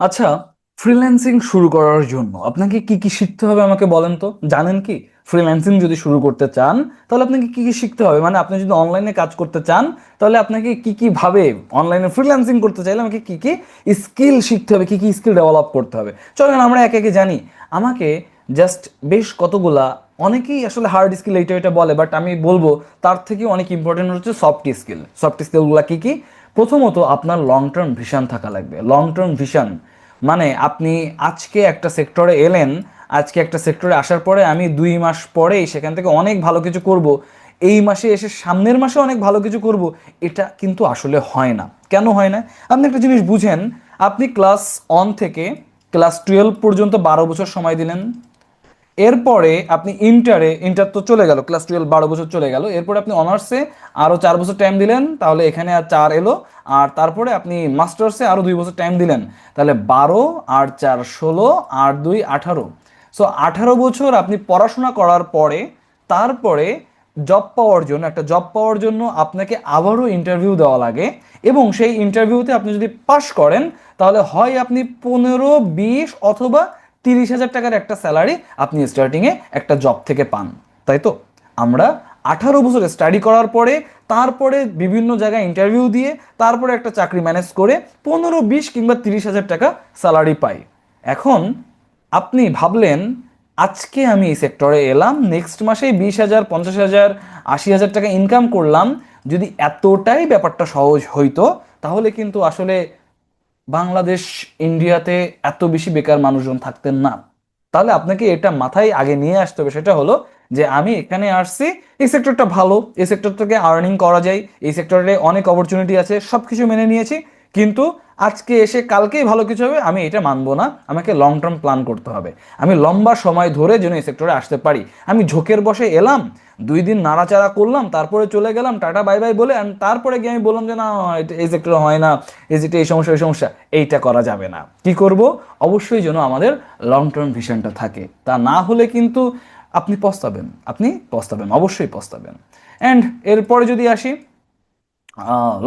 আচ্ছা ফ্রিল্যান্সিং শুরু করার জন্য আপনাকে কি কি শিখতে হবে আমাকে বলেন তো? জানেন কি? ফ্রিল্যান্সিং যদি শুরু করতে চান, তাহলে আপনাকে কি কি শিখতে হবে? মানে আপনি যদি অনলাইনে কাজ করতে চান, তাহলে আপনাকে কি কি ভাবে অনলাইনে ফ্রিল্যান্সিং করতে চাইলে আমাকে কি কি স্কিল শিখতে হবে, কি কি স্কিল ডেভেলপ করতে হবে? চলেন আমরা একে একে জানি। আমাকে জাস্ট বেশ কতগুলা, অনেকেই আসলে হার্ড স্কিল এইটা এটা বলে বাট আমি বলব তার থেকে অনেক ইম্পর্টেন্ট হচ্ছে সফট স্কিল সফট স্কিলগুলো কি কি? প্রথমত আপনার লং টার্ম ভিশন থাকা লাগবে। লং টার্ম ভিশন মানে আপনি আজকে একটা সেক্টরে এলেন, আজকে একটা সেক্টরে আসার পরে আমি দুই মাস পরেই সেখান থেকে অনেক ভালো কিছু করব, এই মাসে এসে সামনের মাসে অনেক ভালো কিছু করব, এটা কিন্তু আসলে হয় না। কেন হয় না? আপনি একটা জিনিস বুঝেন, আপনি ক্লাস অন থেকে ক্লাস টুয়েলভ পর্যন্ত বারো বছর সময় দিলেন এরপরে আপনি ইন্টারে, ইন্টার তো চলে গেল ক্লাস টুয়েলভ বারো বছর চলে গেল। এরপরে আপনি অনার্সে আরও চার বছর টাইম দিলেন, তাহলে এখানে আর চার এলো। আর তারপরে আপনি মাস্টার্সে আরও দুই বছর টাইম দিলেন, তাহলে বারো, আর চার ষোলো, আর দুই আঠারো। সো আঠারো বছর আপনি পড়াশোনা করার পরে, তারপরে জব পাওয়ার জন্য, একটা জব পাওয়ার জন্য আপনাকে আবারও ইন্টারভিউ দেওয়া লাগে এবং সেই ইন্টারভিউতে আপনি যদি পাশ করেন, তাহলে হয় আপনি পনেরো, বিশ অথবা তিরিশ হাজার টাকার একটা স্যালারি আপনি স্টার্টিংয়ে একটা জব থেকে পান, তাই তো? আমরা আঠারো বছর স্টাডি করার পরে, তারপরে বিভিন্ন জায়গায় ইন্টারভিউ দিয়ে, তারপরে একটা চাকরি ম্যানেজ করে পনেরো, বিশ কিংবা তিরিশ হাজার টাকা স্যালারি পাই। এখন আপনি ভাবলেন, আজকে আমি এই সেক্টরে এলাম নেক্সট মাসেই বিশ হাজার, পঞ্চাশ হাজার, আশি হাজার টাকা ইনকাম করলাম, যদি এতটাই ব্যাপারটা সহজ হইতো, তাহলে কিন্তু আসলে বাংলাদেশ, ইন্ডিয়াতে এত বেশি বেকার মানুষজন থাকতেন না। তাহলে আপনাকে এটা মাথায় আগে নিয়ে আসতে হবে, সেটা হলো যে আমি এখানে আসছি, এই সেক্টরটা ভালো, এই সেক্টর থেকে আর্নিং করা যায়, এই সেক্টরে অনেক অপরচুনিটি আছে সব কিছু মেনে নিয়েছি। কিন্তু আজকে এসে কালকেই ভালো কিছু হবে, আমি এটা মানবো না। আমাকে লং টার্ম প্ল্যান করতে হবে। আমি লম্বা সময় ধরে যেন এই সেক্টরে আসতে পারি। আমি ঝোঁকের বসে এলাম, দুই দিন নাড়াচাড়া করলাম, তারপরে চলে গেলাম, টাটা বাই বাই বলে, and তারপরে গিয়ে আমি বললাম যে, না এই সেক্টরে হয় না, এই যেটা এই সমস্যা এই সমস্যা। এইটা করা যাবে না। কি করব? অবশ্যই যেন আমাদের লং টার্ম ভিশনটা থাকে। তা না হলে কিন্তু আপনি পস্তাবেন আপনি পস্তাবেন, অবশ্যই পস্তাবেন। অ্যান্ড এরপরে যদি আসি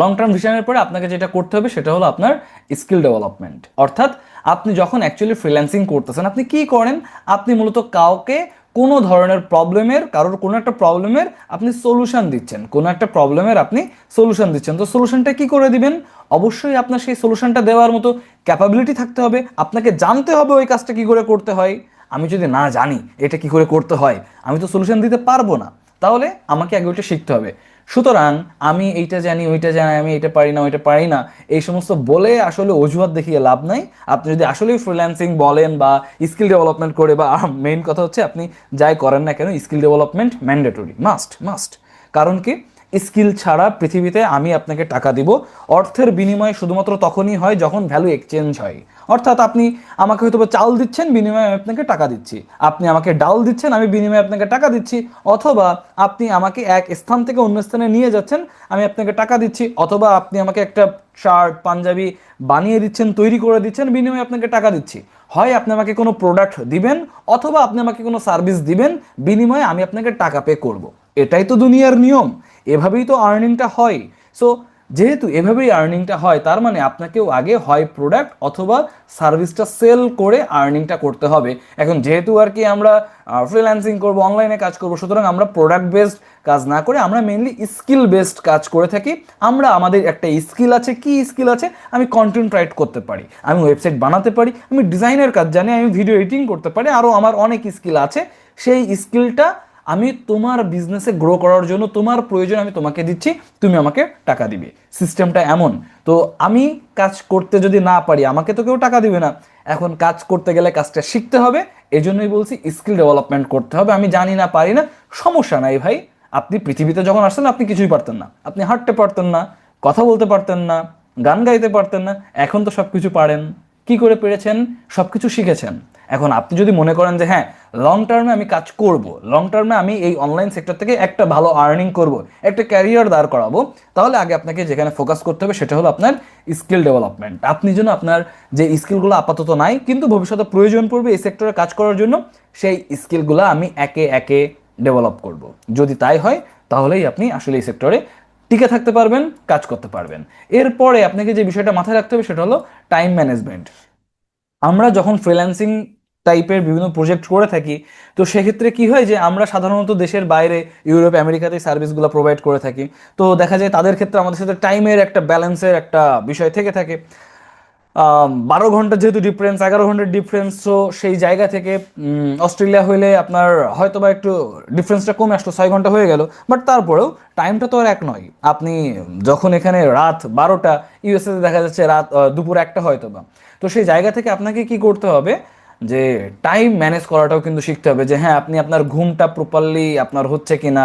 লং টার্ম ভিশনের পরে আপনাকে যেটা করতে হবে সেটা হলো আপনার স্কিল ডেভেলপমেন্ট অর্থাৎ আপনি যখন অ্যাকচুয়ালি ফ্রিল্যান্সিং করতেছেন, আপনি কি করেন? আপনি মূলত কাউকে কোনো ধরনের প্রবলেমের কারোর কোনো একটা প্রবলেমের আপনি সলিউশন দিচ্ছেন। কোনো একটা প্রবলেমের আপনি সলিউশন দিচ্ছেন। তো সলিউশনটা কি করে দিবেন? অবশ্যই আপনার সেই সলিউশনটা দেওয়ার মতো ক্যাপাবিলিটি থাকতে হবে। আপনাকে জানতে হবে ওই কাজটা কি করে করতে হয়। আমি যদি না জানি এটা কি করে করতে হয়, আমি তো সলিউশন দিতে পারব না। তাহলে আমাকে আগে ওইটা শিখতে হবে। সুতরাং আমি এইটা জানি, ওইটা জানি, আমি এটা পারি না, ওইটা পারি না। এই সমস্ত বলে আসলে অজুহাত দেখিয়ে লাভ নাই। আপনি যদি আসলেই ফ্রিল্যান্সিং বলেন বা স্কিল ডেভেলপমেন্ট করে বা মেইন কথা হচ্ছে আপনি যাই করেন না কেন skill development mandatory must must কারণ কি? স্কিল ছাড়া পৃথিবীতে আমি আপনাকে টাকা দিব। অর্থের বিনিময় শুধুমাত্র তখনই হয় যখন ভ্যালু এক্সচেঞ্জ হয়। অর্থাৎ আপনি আমাকে হয়তো চাল দিচ্ছেন, বিনিময়ে আমি আপনাকে টাকা দিচ্ছি। আপনি আমাকে ডাল দিচ্ছেন, আমি বিনিময়ে আপনাকে টাকা দিচ্ছি। অথবা আপনি আমাকে এক স্থান থেকে অন্য স্থানে নিয়ে যাচ্ছেন, আমি আপনাকে টাকা দিচ্ছি। অথবা আপনি আমাকে একটা শার্ট পাঞ্জাবি বানিয়ে দিচ্ছেন, তৈরি করে দিচ্ছেন, বিনিময়ে আপনাকে টাকা দিচ্ছি। হয় আপনি আমাকে কোনো প্রোডাক্ট দিবেন, অথবা আপনি আমাকে কোনো সার্ভিস দিবেন, বিনিময়ে আমি আপনাকে টাকা পে করব। এটাই তো দুনিয়ার নিয়ম। এভাবেই তো আর্নিংটা হয়। সো যেহেতু এভাবেই আর্নিংটা হয়, তার মানে আপনাকেও আগে হয় প্রোডাক্ট অথবা সার্ভিসটা সেল করে আর্নিংটা করতে হবে। এখন যেহেতু আর কি আমরা ফ্রিল্যান্সিং করব অনলাইনে কাজ করব, সুতরাং আমরা প্রোডাক্ট বেসড কাজ না করে, আমরা মেনলি স্কিল বেসড কাজ করে থাকি। আমরা আমাদের একটা স্কিল আছে, কি স্কিল আছে? আমি কন্টেন্ট রাইট করতে পারি, আমি ওয়েবসাইট বানাতে পারি, আমি ডিজাইনের কাজ জানি, আমি ভিডিও এডিটিং করতে পারি আরও আমার অনেক স্কিল আছে। সেই স্কিলটা আমি তোমার বিজনেসে গ্রো করার জন্য তোমার প্রয়োজন আমি তোমাকে দিচ্ছি, তুমি আমাকে টাকা দিবে। সিস্টেমটা এমন। তো আমি কাজ করতে যদি না পারি, আমাকে তো কেউ টাকা দিবে না। এখন কাজ করতে গেলে কাজটা শিখতে হবে এই জন্যই বলছি স্কিল ডেভেলপমেন্ট করতে হবে। আমি জানি না, পারি না, সমস্যা নাই ভাই। আপনি পৃথিবীতে যখন আসছেন, আপনি কিছুই পারতেন না। আপনি হাঁটতে পারতেন না, কথা বলতে পারতেন না, গান গাইতে পারতেন না। এখন তো সব কিছু পারেন। কি করে পেরেছেন? সব কিছু শিখেছেন। এখন আপনি যদি মনে করেন যে হ্যাঁ লং টার্মে আমি কাজ করব লং টার্মে আমি এই অনলাইন সেক্টর থেকে একটা ভালো আর্নিং করব, একটা ক্যারিয়ার দাঁড় করাবো, তাহলে আগে আপনাকে যেখানে ফোকাস করতে হবে সেটা হলো আপনার স্কিল ডেভেলপমেন্ট আপনি যেন আপনার যে স্কিলগুলো আপাতত নাই, কিন্তু ভবিষ্যতে প্রয়োজন পড়বে এই সেক্টরে কাজ করার জন্য, সেই স্কিলগুলো আমি একে একে ডেভেলপ করব। যদি তাই হয়, তাহলেই আপনি আসলে এই সেক্টরে টিকে থাকতে পারবেন, কাজ করতে পারবেন। এরপরে আপনাকে যে বিষয়টা মাথায় রাখতে হবে, সেটা হলো টাইম ম্যানেজমেন্ট আমরা যখন ফ্রিল্যান্সিং টাইপের বিভিন্ন প্রজেক্ট করে থাকি। তো সেক্ষেত্রে কি হয় যে, আমরা সাধারণত দেশের বাইরে ইউরোপ, আমেরিকাতে সার্ভিসগুলো প্রোভাইড করে থাকি। তো দেখা যায় তাদের ক্ষেত্রে আমাদের সাথে টাইমের একটা ব্যালেন্সের একটা বিষয় থেকে থাকে। বারো ঘণ্টা যেহেতু ডিফারেন্স এগারো ঘণ্টার ডিফারেন্স তো সেই জায়গা থেকে অস্ট্রেলিয়া হইলে আপনার হয়তো বা একটু ডিফারেন্সটা কমে আসলো, ছয় ঘণ্টা হয়ে গেল। বাট তারপরেও টাইমটা তো আর এক নয়। আপনি যখন এখানে রাত বারোটা ইউএসএতে দেখা যাচ্ছে রাত দুপুর একটা হয়তো বা তো সেই জায়গা থেকে আপনাকে কি করতে হবে? যে টাইম ম্যানেজ করাটাও কিন্তু শিখতে হবে যে হ্যাঁ আপনি আপনার ঘুমটা প্রপারলি আপনার হচ্ছে কিনা,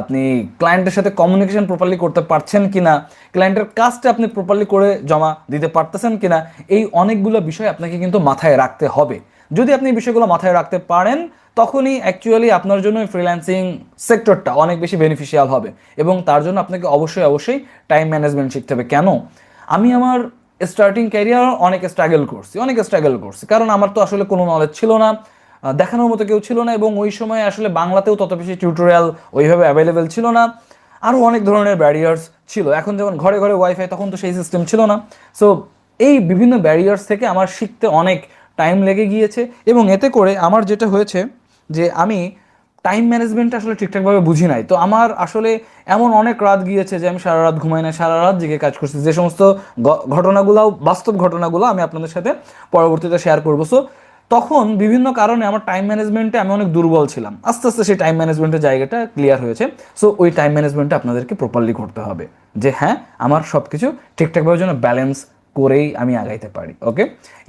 আপনি ক্লায়েন্টের সাথে কমিউনিকেশন প্রপারলি করতে পারছেন কি না ক্লায়েন্টের কাজটা আপনি প্রপারলি করে জমা দিতে পারতেছেন কিনা, এই অনেকগুলো বিষয় আপনাকে কিন্তু মাথায় রাখতে হবে। যদি আপনি এই বিষয়গুলো মাথায় রাখতে পারেন, তখনই অ্যাকচুয়ালি আপনার জন্য ফ্রিল্যান্সিং সেক্টরটা অনেক বেশি বেনিফিশিয়াল হবে এবং তার জন্য আপনাকে অবশ্যই অবশ্যই টাইম ম্যানেজমেন্ট শিখতে হবে। কেন? আমি আমার স্টার্টিং ক্যারিয়ার অনেক স্ট্রাগল করছি, অনেক স্ট্রাগল করছি। কারণ আমার তো আসলে কোনো নলেজ ছিল না দেখানোর মতো কেউ ছিল না এবং ওই সময় আসলে বাংলাতেও তত বেশি টিউটোরিয়াল ওইভাবে অ্যাভেলেবেল ছিল না। আরও অনেক ধরনের ব্যারিয়ার্স ছিল। এখন যেমন ঘরে ঘরে ওয়াইফাই তখন তো সেই সিস্টেম ছিল না। সো এই বিভিন্ন ব্যারিয়ার্স থেকে আমার শিখতে অনেক টাইম লেগে গিয়েছে এবং এতে করে আমার যেটা হয়েছে যে আমি টাইম ম্যানেজমেন্ট আসলে ঠিকঠাকভাবে বুঝি নাই। তো আমার আসলে এমন অনেক রাত গিয়েছে যে আমি সারা রাত ঘুমাই না সারা রাত জেগে কাজ করছি। যে সমস্ত ঘটনাগুলো, বাস্তব ঘটনাগুলো আমি আপনাদের সাথে পরবর্তীতে শেয়ার করব। সো তখন বিভিন্ন কারণে আমার টাইম ম্যানেজমেন্টে আমি অনেক দুর্বল ছিলাম। আস্তে আস্তে সেই টাইম ম্যানেজমেন্টের জায়গাটা ক্লিয়ার হয়েছে। সো ওই টাইম ম্যানেজমেন্টটা আপনাদেরকে প্রপারলি করতে হবে। যে হ্যাঁ আমার সব কিছু ঠিকঠাকভাবে যেন ব্যালেন্স করেই আমি আগাইতে পারি। ওকে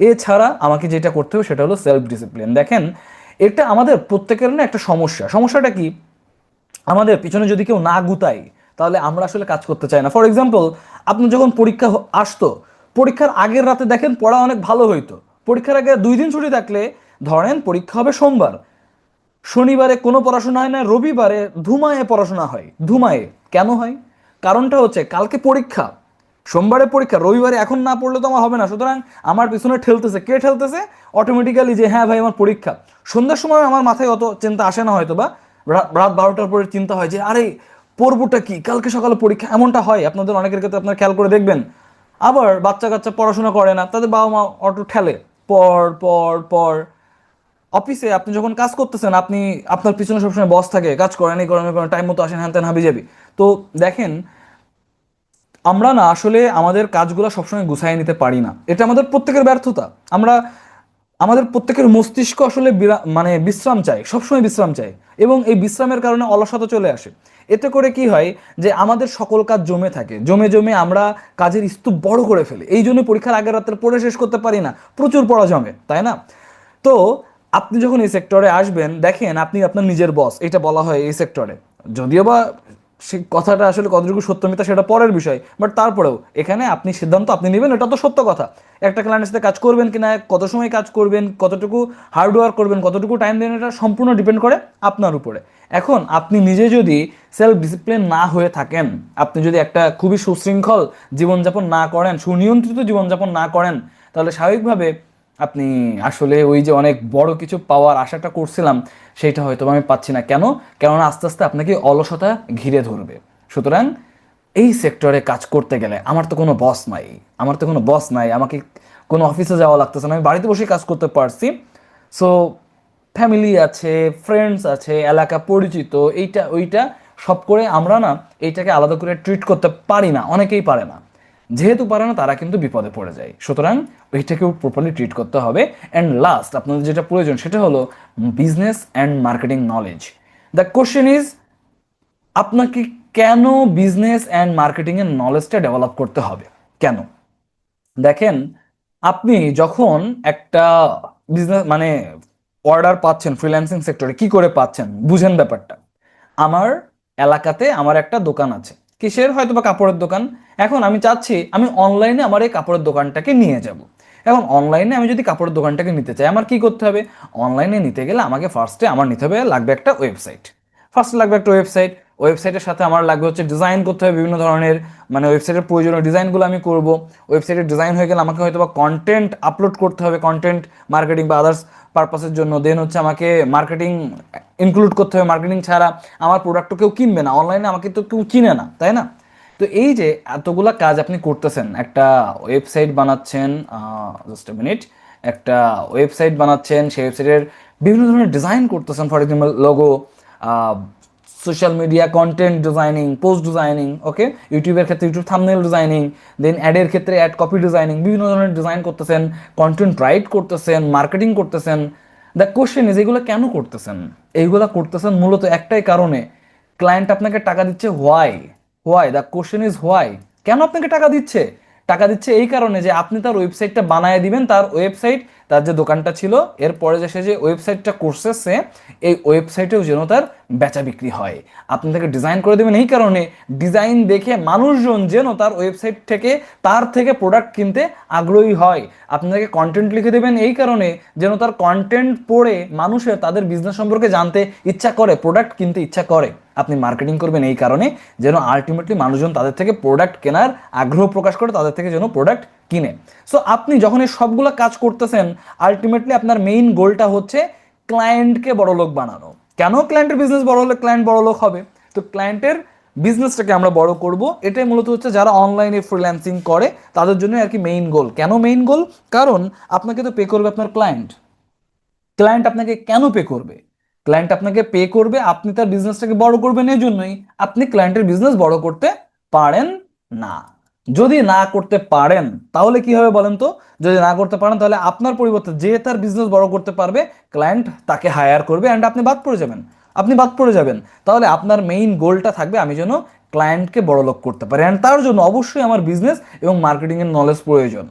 এছাড়া আমাকে যেটা করতে হবে সেটা হলো সেলফ ডিসিপ্লিন দেখেন এটা আমাদের প্রত্যেকের না একটা সমস্যা। সমস্যাটা কি? আমাদের পিছনে যদি কেউ না গুতাই তাহলে আমরা আসলে কাজ করতে চাই না। ফর এক্সাম্পল আপনি যখন পরীক্ষা আসতো, পরীক্ষার আগের রাতে দেখেন পড়া অনেক ভালো হইতো। পরীক্ষার আগে দুই দিন ছুটি থাকলে, ধরেন পরীক্ষা হবে সোমবার। শনিবারে কোনো পড়াশোনা হয় না, রবিবারে ধুমায়ে পড়াশোনা হয়। ধুমায়ে। কেন হয়? কারণটা হচ্ছে কালকে পরীক্ষা সোমবারে পরীক্ষা, রবিবারে এখন না পড়লে তো আমার হবে না। সুতরাং আমার পিছনে ঠেলতেছে। কে ঠেলতেছে? অটোমেটিক্যালি যে হ্যাঁ ভাই, আমার পরীক্ষা। সন্ধ্যার সময় আমার মাথায় অত চিন্তা আসে না হয়তো বা রাত বারোটার পরে চিন্তা হয় যে, আরে, পড়বোটা কি? কালকে সকালে পরীক্ষা এমনটা হয়? আপনাদের অনেকের ক্ষেত্রে আপনারা খেয়াল করে দেখবেন। আবার বাচ্চা কাচ্চা পড়াশোনা করে না, তাদের বাবা মা অটো ঠেলে। পর পর পর। অফিসে আপনি যখন কাজ করতেছেন, আপনি, আপনার পিছনে সবসময় বস থাকে। কাজ করেন, এই করেন টাইম মতো আসেন হ্যান ত্যান হাবি যাবি তো দেখেন আমরা না আসলে আমাদের কাজগুলো সবসময় গুছাই নিতে পারি না। এটা আমাদের প্রত্যেকের ব্যর্থতা। আমরা, আমাদের প্রত্যেকের মস্তিষ্ক আসলে মানে বিশ্রাম চাই সবসময় বিশ্রাম চাই এবং এই বিশ্রামের কারণে অলসতা চলে আসে। এতে করে কি হয় যে আমাদের সকল কাজ জমে থাকে। জমে জমে আমরা কাজের স্তূপ বড় করে ফেলি। এই জন্য পরীক্ষার আগের রাত্রে পড়ে শেষ করতে পারি না। প্রচুর পড়া জমে, তাই না? তো আপনি যখন এই সেক্টরে আসবেন, দেখেন আপনি আপনার নিজের বস এটা বলা হয় এই সেক্টরে যদিও বা সে কথাটা আসলে কতটুকু সত্য সত্যমিতা সেটা পরের বিষয়। বাট তারপরেও, এখানে আপনি সিদ্ধান্ত আপনি নেবেন, এটা তো সত্য কথা। একটা ক্লায়েন্টের সাথে কাজ করবেন কিনা, কত সময় কাজ করবেন, কতটুকু হার্ডওয়ার্ক করবেন, কতটুকু টাইম দেবেন, এটা সম্পূর্ণ ডিপেন্ড করে আপনার উপরে। এখন আপনি নিজে যদি সেলফ ডিসিপ্লিন না হয়ে থাকেন, আপনি যদি একটা খুবই সুশৃঙ্খল জীবনযাপন না করেন, সুনিয়ন্ত্রিত জীবনযাপন না করেন, তাহলে স্বাভাবিকভাবে আপনি আসলে ওই যে অনেক বড় কিছু পাওয়ার আশাটা করছিলাম সেটা হয়তো আমি পাচ্ছি না। কেন? কেননা আস্তে আস্তে আপনাকে অলসতা ঘিরে ধরবে। সুতরাং এই সেক্টরে কাজ করতে গেলে আমার তো কোনো বস নাই, আমার তো কোনো বস নাই, আমাকে কোনো অফিসে যাওয়া লাগতেছে না, আমি বাড়িতে বসে কাজ করতে পারছি। সো ফ্যামিলি আছে ফ্রেন্ডস আছে, এলাকা পরিচিত, এইটা, ওইটা সব করে আমরা না এইটাকে আলাদা করে ট্রিট করতে পারি না, অনেকেই পারে না। যেহেতু পারে না, তারা কিন্তু বিপদে পড়ে যায়। সুতরাং ওইটাকেও প্রপারলি ট্রিট করতে হবে। অ্যান্ড লাস্ট আপনাদের যেটা প্রয়োজন, সেটা হলো business and marketing knowledge the question is আপনাকে কেন বিজনেস অ্যান্ড মার্কেটিংয়ের নলেজটা ডেভেলপ করতে হবে? কেন? দেখেন, আপনি যখন একটা বিজনেস মানে অর্ডার পাচ্ছেন ফ্রিল্যান্সিং সেক্টরে কি করে পাচ্ছেন? বুঝেন ব্যাপারটা। আমার এলাকাতে আমার একটা দোকান আছে। কিসের হয়তো বা কাপড়ের দোকান? এখন আমি চাচ্ছি, আমি অনলাইনে আমার এই কাপড়ের দোকানটাকে নিয়ে যাব। এখন অনলাইনে আমি যদি কাপড়ের দোকানটাকে নিতে চাই, আমার কি করতে হবে? অনলাইনে নিতে গেলে আমাকে ফার্স্টে আমার নিতে হবে লাগবে একটা ওয়েবসাইট ফার্স্টে লাগবে একটা ওয়েবসাইট ওয়েবসাইটের সাথে আমার লাগবে হচ্ছে ডিজাইন করতে হবে, বিভিন্ন ধরনের মানে ওয়েবসাইটের প্রয়োজনীয় ডিজাইনগুলো আমি করব। ওয়েবসাইটের ডিজাইন হয়ে গেলে আমাকে হয়তো বা কন্টেন্ট আপলোড করতে হবে কন্টেন্ট মার্কেটিং বা আদার্স পারপাসের জন্য। দেন হচ্ছে আমাকে মার্কেটিং ইনক্লুড করতে হবে মার্কেটিং ছাড়া আমার প্রোডাক্টও কেউ কিনবে না অনলাইনে আমাকে তো কেউ কিনে না, তাই না? তো এই যে এতগুলা কাজ আপনি করতেছেন, একটা ওয়েবসাইট বানাচ্ছেন জাস্ট মিনিট একটা ওয়েবসাইট বানাচ্ছেন, সেই ওয়েবসাইটের বিভিন্ন ধরনের ডিজাইন করতেছেন for example logo social media content designing post designing okay ইউটিউবের ক্ষেত্রে ইউটিউব থামনেল ডিজাইনিং দেন অ্যাডের ক্ষেত্রে অ্যাড কপি ডিজাইনিং বিভিন্ন ধরনের ডিজাইন করতেছেন কন্টেন্ট রাইট করতেছেন মার্কেটিং করতেছেন। দ্য কোশ্চেন ইজ এগুলো কেন করতেছেন? এইগুলো করতেছেন মূলত একটাই কারণে ক্লায়েন্ট আপনাকে টাকা দিচ্ছে why why the question is why কেন আপনাকে টাকা দিচ্ছে? টাকা দিচ্ছে এই কারণে যে আপনি তার ওয়েবসাইটটা বানায় দিবেন, তার ওয়েবসাইট তার যে দোকানটা ছিল, এরপরে যে সে যে ওয়েবসাইটটা করছে, সে এই ওয়েবসাইটেও যেন তার বেচা বিক্রি হয়। আপনি তাকে ডিজাইন করে দেবেন এই কারণে ডিজাইন দেখে মানুষজন যেন তার ওয়েবসাইট থেকে তার থেকে প্রোডাক্ট কিনতে আগ্রহী হয়। আপনি তাকে কন্টেন্ট লিখে দেবেন এই কারণে, যেন তার কন্টেন্ট পড়ে মানুষের তাদের বিজনেস সম্পর্কে জানতে ইচ্ছা করে প্রোডাক্ট কিনতে ইচ্ছা করে। আপনি মার্কেটিং করবেন এই কারণে, যেন আলটিমেটলি মানুষজন তাদের থেকে প্রোডাক্ট কেনার আগ্রহ প্রকাশ করে, তাদের থেকে যেন প্রোডাক্ট কিনে। সো আপনি যখন এই সবগুলো কাজ করতেছেন আলটিমেটলি আপনার মেইন গোলটা হচ্ছে ক্লায়েন্টকে বড় লোক বানানো। কেন ক্লায়েন্টের বিজনেস বড় হলে ক্লায়েন্ট বড় লোক হবে? তো ক্লায়েন্টের বিজনেসটাকে আমরা বড় করব। এটাই মূলত হচ্ছে যারা অনলাইনে ফ্রিল্যান্সিং করে, তাদের জন্য আর কি মেইন গোল কেন মেইন গোল কারণ আপনাকে তো পে করবে আপনার ক্লায়েন্ট ক্লায়েন্ট আপনাকে কেন পে করবে? ক্লায়েন্ট আপনাকে পে করবে, আপনি তার বিজনেসটাকে বড় করবেন এই জন্যই আপনি ক্লায়েন্টের বিজনেস বড় করতে পারেন না। যদি না করতে পারেন, তাহলে কি হবে বলেন তো? যদি না করতে পারেন, তাহলে আপনার পরিবর্তে যে তার বিজনেস বড় করতে পারবে ক্লায়েন্ট তাকে হায়ার করবে অ্যান্ড আপনি বাদ পড়ে যাবেন। আপনি বাদ পড়ে যাবেন। তাহলে আপনার মেইন গোলটা থাকবে আমি যেন ক্লায়েন্টকে বড় লোক করতে পারি। অ্যান্ড তার জন্য অবশ্যই আমার বিজনেস এবং মার্কেটিংয়ের নলেজ প্রয়োজন।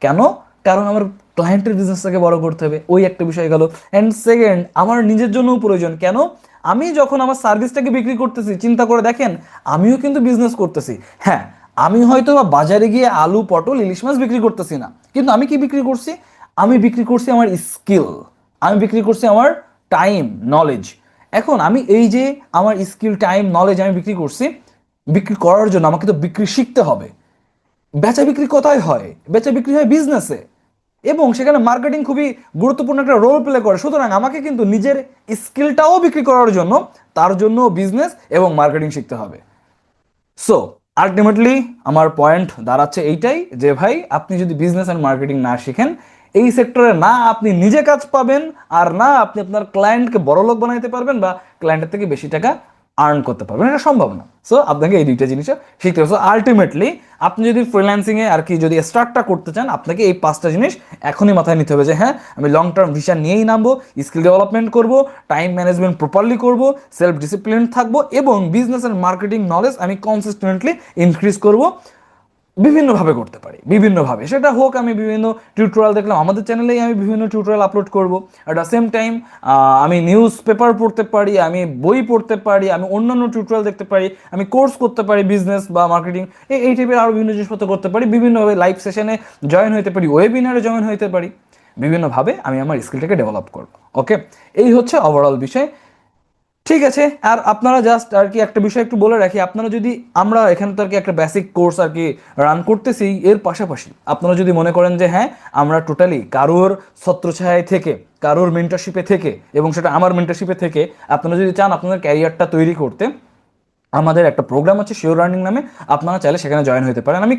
কেন? কারণ আমার ক্লায়েন্টের বিজনেসটাকে বড় করতে হবে। ওই একটা বিষয় গেল। অ্যান্ড সেকেন্ড আমার নিজের জন্যও প্রয়োজন। কেন? আমি যখন আমার সার্ভিসটাকে বিক্রি করতেছি, চিন্তা করে দেখেন, আমিও কিন্তু বিজনেস করতেছি। হ্যাঁ আমি হয়তো বা বাজারে গিয়ে আলু, পটল, ইলিশ মাছ বিক্রি করতেছি না। কিন্তু আমি কি বিক্রি করছি? আমি বিক্রি করছি আমার স্কিল। আমি বিক্রি করছি আমার টাইম নলেজ এখন আমি এই যে আমার স্কিল, টাইম নলেজ আমি বিক্রি করছি, বিক্রি করার জন্য আমাকে তো বিক্রি শিখতে হবে। বেচা বিক্রি কোথায় হয়? বেচা বিক্রি হয় বিজনেসে এবং সেখানে মার্কেটিং খুবই গুরুত্বপূর্ণ একটা রোল প্লে করে। সুতরাং আমাকে কিন্তু নিজের স্কিলটাও বিক্রি করার জন্য, তার জন্য বিজনেস এবং মার্কেটিং শিখতে হবে। সো আলটিমেটলি আমার পয়েন্ট দাঁড়াচ্ছে এইটাই যে ভাই, আপনি যদি বিজনেস অ্যান্ড মার্কেটিং না শিখেন, এই সেক্টরে না আপনি নিজে কাজ পাবেন আর না আপনি আপনার ক্লায়েন্টকে বড় লোক বানাইতে পারবেন বা ক্লায়েন্টের থেকে বেশি টাকা আর্ন করতে পারবেন। এটা সম্ভব না। সো আপনাকে এই দুইটা জিনিস শিখতে হবে। সো আলটিমেটলি আপনি যদি ফ্রিল্যান্সিংয়ে আর কি যদি স্টার্টটা করতে চান, আপনাকে এই পাঁচটা জিনিস এখনই মাথায় নিতে হবে যে হ্যাঁ আমি লং টার্ম ভিসা নিয়েই নামবো স্কিল ডেভেলপমেন্ট করব টাইম ম্যানেজমেন্ট প্রপারলি করব সেলফ ডিসিপ্লিন থাকব এবং বিজনেস অ্যান্ড মার্কেটিং নলেজ আমি কনসিস্টেন্টলি ইনক্রিজ করব। বিভিন্নভাবে করতে পারি, বিভিন্নভাবে। সেটা হোক, আমি বিভিন্ন টিউটোরিয়াল দেখলাম, আমাদের চ্যানেলেই আমি বিভিন্ন টিউটোরিয়াল আপলোড করব। অ্যাট দ্য সেম টাইম আমি নিউজ পেপার পড়তে পারি, আমি বই পড়তে পারি, আমি অন্যান্য টিউটোরিয়াল দেখতে পারি, আমি কোর্স করতে পারি বিজনেস বা মার্কেটিং এই এই টাইপের আরও বিভিন্ন জিনিসপত্র করতে পারি, বিভিন্নভাবে লাইভ সেশনে জয়েন হতে পারি ওয়েবিনারে জয়েন হতে পারি। বিভিন্নভাবে আমি আমার স্কিলটাকে ডেভেলপ করব ওকে এই হচ্ছে ওভারঅল বিষয়। ঠিক আছে, আর আপনারা জাস্ট আর কি একটা বিষয় একটু বলে রাখি, আপনারা যদি আমরা এখানে তো আর কি একটা বেসিক কোর্স আর কি রান করতেছি, এর পাশাপাশি আপনারা যদি মনে করেন যে হ্যাঁ আমরা টোটালি কারোর ছত্রছায়ায় থেকে, কারোর মেন্টারশিপে থেকে এবং সেটা আমার মেন্টারশিপে থেকে আপনারা যদি চান আপনাদের ক্যারিয়ারটা তৈরি করতে, আমাদের একটা প্রোগ্রাম আছে শিওর রানিং নামে, আপনারা চাইলে সেখানে জয়েন হতে পারেন। আমি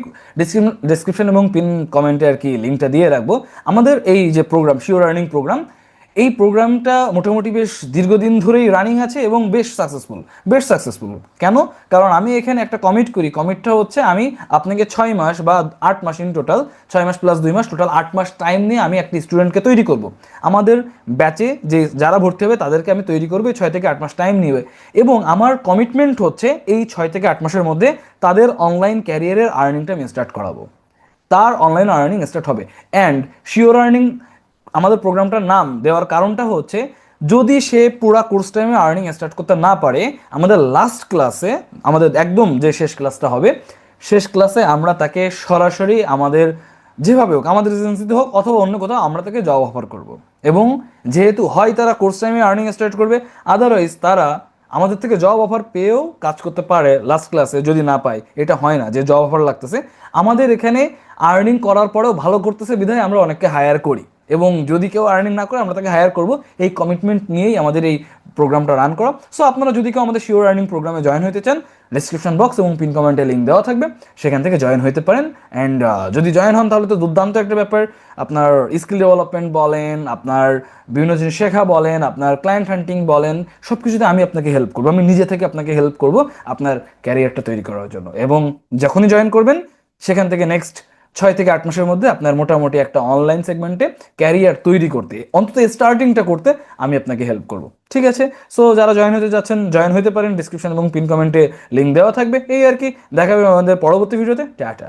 ডিসক্রিপশন এবং পিন কমেন্টে আর কি লিঙ্কটা দিয়ে রাখব। আমাদের এই যে প্রোগ্রাম শিওর রানিং প্রোগ্রাম এই প্রোগ্রামটা মোটামুটি বেশ দীর্ঘদিন ধরেই রানিং আছে এবং বেশ সাকসেসফুল বেশ সাকসেসফুল কেন? কারণ আমি এখানে একটা কমিট করি। কমিটটা হচ্ছে আমি আপনাকে ছয় মাস বা আট মাস ইন টোটাল ছয় মাস প্লাস দুই মাস টোটাল আট মাস টাইম নিয়ে আমি একটা স্টুডেন্টকে তৈরি করব। আমাদের ব্যাচে যে যারা ভর্তি হবে, তাদেরকে আমি তৈরি করব ছয় থেকে আট মাস টাইম নিবে এবং আমার কমিটমেন্ট হচ্ছে এই ছয় থেকে আট মাসের মধ্যে তাদের অনলাইন ক্যারিয়ারের আর্নিংটা আমি স্টার্ট করাবো। তার অনলাইন আর্নিং স্টার্ট হবে। অ্যান্ড শিওর আর্নিং আমাদের প্রোগ্রামটার নাম দেওয়ার কারণটা হচ্ছে, যদি সে পুরা কোর্স টাইমে আর্নিং স্টার্ট করতে না পারে, আমাদের লাস্ট ক্লাসে আমাদের একদম যে শেষ ক্লাসটা হবে, শেষ ক্লাসে আমরা তাকে সরাসরি আমাদের যেভাবে হোক, আমাদের এজেন্সিতে হোক অথবা অন্য কোথাও আমরা তাকে জব অফার করব। এবং যেহেতু হয় তারা কোর্স টাইমে আর্নিং স্টার্ট করবে আদারওয়াইজ তারা আমাদের থেকে জব অফার পেয়েও কাজ করতে পারে লাস্ট ক্লাসে যদি না পায়, এটা হয় না যে জব অফার লাগতেছে। আমাদের এখানে আর্নিং করার পরেও ভালো করতেছে বিধায় আমরা অনেককে হায়ার করি। এবং যদি কেউ আর্নিং না করে, আমরা তাকে হায়ার করব। এই কমিটমেন্ট নিয়েই আমাদের এই প্রোগ্রামটা রান করা। সো আপনারা যদি কেউ আমাদের শিওর আর্নিং প্রোগ্রামে জয়েন হতে চান ডিসক্রিপশন বক্স এবং পিন কমেন্টে লিঙ্ক দেওয়া থাকবে। সেখান থেকে জয়েন হতে পারেন। অ্যান্ড যদি জয়েন হন, তাহলে তো দুর্দান্ত একটা ব্যাপার। আপনার স্কিল ডেভেলপমেন্ট বলেন, আপনার বিভিন্ন জিনিস শেখা বলেন, আপনার ক্লায়েন্ট হান্টিং বলেন সব কিছুতে আমি আপনাকে হেল্প করব। আমি নিজে থেকে আপনাকে হেল্প করব আপনার ক্যারিয়ারটা তৈরি করার জন্য। এবং যখনই জয়েন করবেন, সেখান থেকে নেক্সট ছয় থেকে আট মাসের মধ্যে আপনার মোটামুটি একটা অনলাইন সেগমেন্টে ক্যারিয়ার তৈরি করতে, অন্তত স্টার্টিংটা করতে আমি আপনাকে হেল্প করব। ঠিক আছে? সো যারা জয়েন হতে যাচ্ছেন জয়েন হতে পারেন ডিসক্রিপশন এবং পিন কমেন্টে লিঙ্ক দেওয়া থাকবে। এই আর কি দেখা হবে আমাদের পরবর্তী ভিডিওতে টাটা।